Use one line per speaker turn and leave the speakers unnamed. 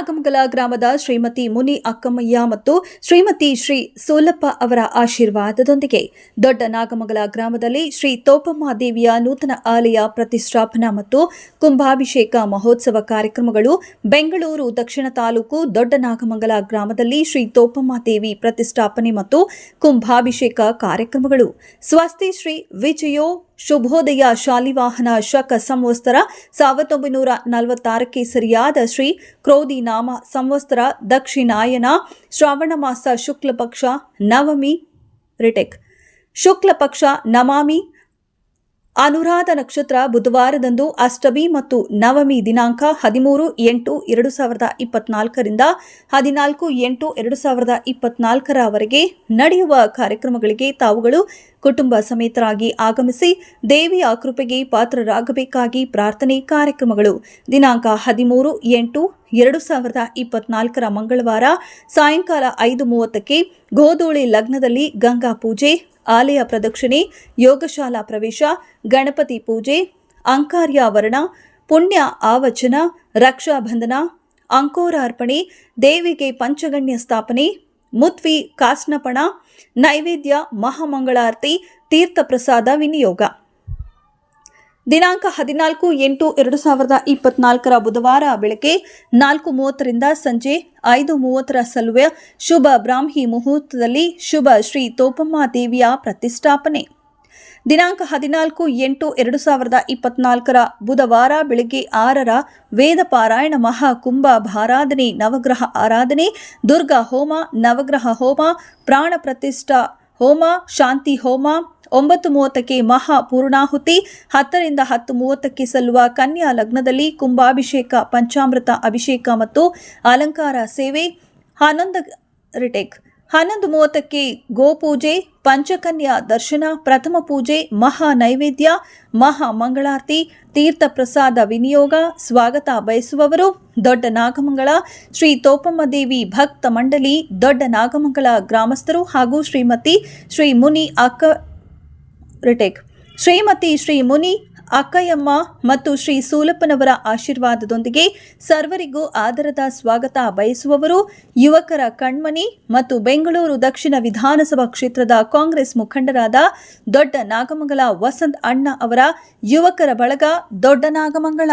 ನಾಗಮಂಗಲ ಗ್ರಾಮದ ಶ್ರೀಮತಿ ಮುನಿ ಅಕ್ಕಮ್ಮಯ್ಯ ಮತ್ತು ಶ್ರೀಮತಿ ಶ್ರೀ ಸೋಲಪ್ಪ ಅವರ ಆಶೀರ್ವಾದದೊಂದಿಗೆ ದೊಡ್ಡ ನಾಗಮಂಗಲ ಗ್ರಾಮದಲ್ಲಿ ಶ್ರೀ ತೋಪಮ್ಮ ದೇವಿಯ ನೂತನ ಆಲಯ ಪ್ರತಿಷ್ಠಾಪನಾ ಮತ್ತು ಕುಂಭಾಭಿಷೇಕ ಮಹೋತ್ಸವ ಕಾರ್ಯಕ್ರಮಗಳು ಬೆಂಗಳೂರು ದಕ್ಷಿಣ ತಾಲೂಕು ದೊಡ್ಡ ನಾಗಮಂಗಲ ಗ್ರಾಮದಲ್ಲಿ ಶ್ರೀ ತೋಪಮ್ಮ ದೇವಿ ಪ್ರತಿಷ್ಠಾಪನೆ ಮತ್ತು ಕುಂಭಾಭಿಷೇಕ ಕಾರ್ಯಕ್ರಮಗಳು. ಸ್ವಸ್ತಿ ಶ್ರೀ ವಿಜಯೋ ಶುಭೋದಯ ಶಾಲಿವಾಹನ ಶಕ ಸಂವತ್ಸರ ಸಾವಿರದ ಒಂಬೈನೂರ ನಲವತ್ತಾರಕ್ಕೆ ಸರಿಯಾದ ಶ್ರೀ ಕ್ರೋಧಿ ನಾಮ ಸಂವತ್ಸರ ದಕ್ಷಿಣಾಯನ ಶ್ರಾವಣ ಮಾಸ ಶುಕ್ಲ ಪಕ್ಷ ನವಮಿ ರಿಟೆಕ್. ಶುಕ್ಲ ಪಕ್ಷ ನಮಾಮಿ ಅನುರಾಧ ನಕ್ಷತ್ರ ಬುಧವಾರದಂದು ಅಷ್ಟಮಿ ಮತ್ತು ನವಮಿ ದಿನಾಂಕ ಹದಿಮೂರು ಎಂಟು ಎರಡು ಸಾವಿರದ ಇಪ್ಪತ್ನಾಲ್ಕರಿಂದ ಹದಿನಾಲ್ಕು ಎಂಟು ಎರಡು ಸಾವಿರದ ಇಪ್ಪತ್ನಾಲ್ಕರವರೆಗೆ ನಡೆಯುವ ಕಾರ್ಯಕ್ರಮಗಳಿಗೆ ತಾವುಗಳು ಕುಟುಂಬ ಸಮೇತರಾಗಿ ಆಗಮಿಸಿ ದೇವಿಯ ಕೃಪೆಗೆ ಪಾತ್ರರಾಗಬೇಕಾಗಿ ಪ್ರಾರ್ಥನೆ ಕಾರ್ಯಕ್ರಮಗಳು. ದಿನಾಂಕ ಹದಿಮೂರು ಎಂಟು ಎರಡು ಸಾವಿರದ ಇಪ್ಪತ್ನಾಲ್ಕರ ಮಂಗಳವಾರ ಸಾಯಂಕಾಲ ಐದು ಮೂವತ್ತಕ್ಕೆ ಗೋಧೂಳಿ ಲಗ್ನದಲ್ಲಿ ಗಂಗಾ ಪೂಜೆ, ಆಲಯ ಪ್ರದಕ್ಷಿಣೆ, ಯೋಗಶಾಲಾ ಪ್ರವೇಶ, ಗಣಪತಿ ಪೂಜೆ ಅಂಕಾರ್ಯಾವರಣ ಪುಣ್ಯ ಆವಚನ ರಕ್ಷಾಬಂಧನ ಅಂಕೋರಾರ್ಪಣೆ ದೇವಿಗೆ ಪಂಚಗಣ್ಯ ಸ್ಥಾಪನೆ ಮುತ್ವಿ ಕಾಸ್ನಪಣ, ನೈವೇದ್ಯ, ಮಹಾಮಂಗಳಾರತಿ ತೀರ್ಥಪ್ರಸಾದ ವಿನಿಯೋಗ. ದಿನಾಂಕ ಹದಿನಾಲ್ಕು ಎಂಟು ಎರಡು ಸಾವಿರದ ಇಪ್ಪತ್ನಾಲ್ಕರ ಬುಧವಾರ ಬೆಳಗ್ಗೆ ನಾಲ್ಕು ಮೂವತ್ತರಿಂದ ಸಂಜೆ ಐದು ಮೂವತ್ತರ ಸಲುವೆ ಶುಭ ಬ್ರಾಹ್ಮಿ ಮುಹೂರ್ತದಲ್ಲಿ ಶುಭ ಶ್ರೀ ತೋಪಮ್ಮ ದೇವಿಯ ಪ್ರತಿಷ್ಠಾಪನೆ. ದಿನಾಂಕ ಹದಿನಾಲ್ಕು ಎಂಟು ಎರಡು ಸಾವಿರದ ಇಪ್ಪತ್ನಾಲ್ಕರ ಬುಧವಾರ ಬೆಳಗ್ಗೆ ಆರರ ವೇದ ಪಾರಾಯಣ ಮಹಾಕುಂಭ ಭಾರಾಧನೆ ನವಗ್ರಹ ಆರಾಧನೆ, ದುರ್ಗಾ ಹೋಮ, ನವಗ್ರಹ ಹೋಮ, ಪ್ರಾಣ ಪ್ರತಿಷ್ಠಾ ಹೋಮ, ಶಾಂತಿ ಹೋಮ ಒಂಬತ್ತು ಮೂವತ್ತಕ್ಕೆ ಮಹಾ ಪೂರ್ಣಾಹುತಿ ಹತ್ತರಿಂದ ಹತ್ತು ಮೂವತ್ತಕ್ಕೆ ಸಲ್ಲುವ ಕನ್ಯಾ ಲಗ್ನದಲ್ಲಿ ಕುಂಭಾಭಿಷೇಕ, ಪಂಚಾಮೃತ ಅಭಿಷೇಕ ಮತ್ತು ಅಲಂಕಾರ ಸೇವೆ. ಹನ್ನೊಂದು ರಿಟೇಕ್. ಹನ್ನೊಂದು ಮೂವತ್ತಕ್ಕೆ ಗೋಪೂಜೆ, ಪಂಚಕನ್ಯಾ ದರ್ಶನ, ಪ್ರಥಮ ಪೂಜೆ, ಮಹಾ ನೈವೇದ್ಯ, ಮಹಾ ಮಂಗಳಾರತಿ, ತೀರ್ಥ ಪ್ರಸಾದ ವಿನಿಯೋಗ, ಸ್ವಾಗತ ಬಯಸುವವರು, ದೊಡ್ಡ ನಾಗಮಂಗಳ, ಶ್ರೀ ತೋಪಮ್ಮ ದೇವಿ ಭಕ್ತ ಮಂಡಳಿ, ದೊಡ್ಡ ನಾಗಮಂಗಲ ಗ್ರಾಮಸ್ಥರು ಹಾಗೂ ಶ್ರೀಮತಿ ಶ್ರೀ ಮುನಿ ಅಕ್ಕ ರಿಟೇಕ್. ಶ್ರೀಮತಿ ಶ್ರೀ ಮುನಿ ಅಕ್ಕಯ್ಯಮ್ಮ ಮತ್ತು ಶ್ರೀ ಸೂಲಪ್ಪನವರ ಆಶೀರ್ವಾದದೊಂದಿಗೆ ಸರ್ವರಿಗೂ ಆದರದ ಸ್ವಾಗತ ಬಯಸುವವರು ಯುವಕರ ಕಣ್ಮನಿ ಮತ್ತು ಬೆಂಗಳೂರು ದಕ್ಷಿಣ ವಿಧಾನಸಭಾ ಕ್ಷೇತ್ರದ ಕಾಂಗ್ರೆಸ್ ಮುಖಂಡರಾದ ದೊಡ್ಡ ನಾಗಮಂಗಲ ವಸಂತ್ ಅಣ್ಣ ಅವರ ಯುವಕರ ಬಳಗ ದೊಡ್ಡ ನಾಗಮಂಗಲ.